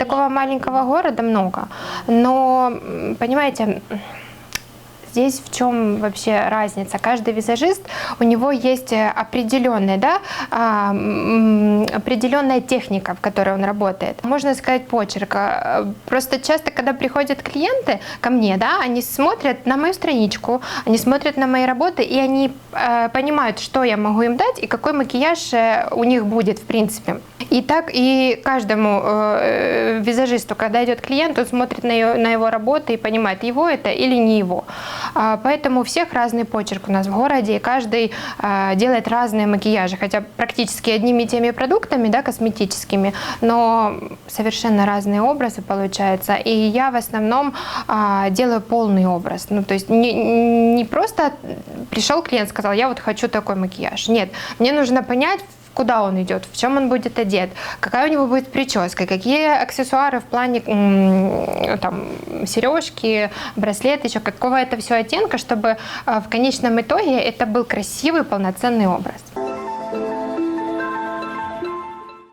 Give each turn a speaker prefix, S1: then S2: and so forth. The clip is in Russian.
S1: Такого маленького города много, но, понимаете, Здесь в чем вообще разница? Каждый визажист, у него есть э, определенная, да, а, определенная техника, в которой он работает. Можно сказать почерк. А, Просто часто, когда приходят клиенты ко мне, да, они смотрят на мою страничку, они смотрят на мои работы, и они э, понимают, что я могу им дать и какой макияж э, у них будет, в принципе. И так и каждому э, визажисту, когда идет клиент, он смотрит на, её- на его работы и понимает, его это или не его. А, Поэтому у всех разный почерк у нас в городе, и каждый а, делает разные макияжи, хотя практически одними и теми продуктами, да, косметическими, но совершенно разные образы получаются. И я в основном а, делаю полный образ. Ну, то есть не, не просто пришел клиент, сказал, я вот хочу такой макияж. Нет, мне нужно понять, куда он идет, в чем он будет одет, какая у него будет прическа, какие аксессуары в плане там, сережки, браслет, еще какого это все оттенка, чтобы а, в конечном итоге это был красивый полноценный образ.